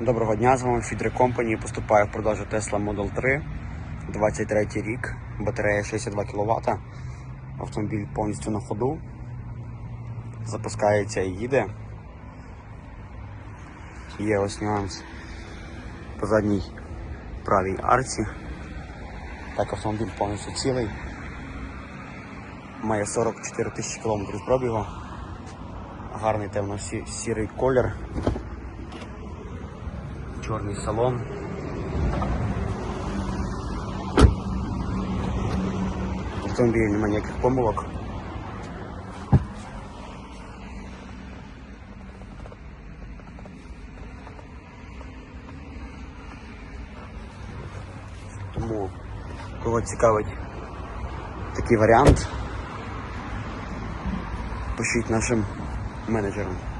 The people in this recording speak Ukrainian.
Доброго дня, з вами Фідри Company. Поступає в продажу Tesla Model 3, 23 рік, батарея 62 кВт. Автомобіль повністю на ходу. Запускається і їде. Є ось нюанс по задній правій арці. Так, автомобіль повністю цілий. Має 44 тисячі кілометрів пробігу. Гарний темно-сірий колір чорний салон. В автомобілі немає ніяких помилок. Тому кого цікавить такий варіант, пишіть нашим менеджерам.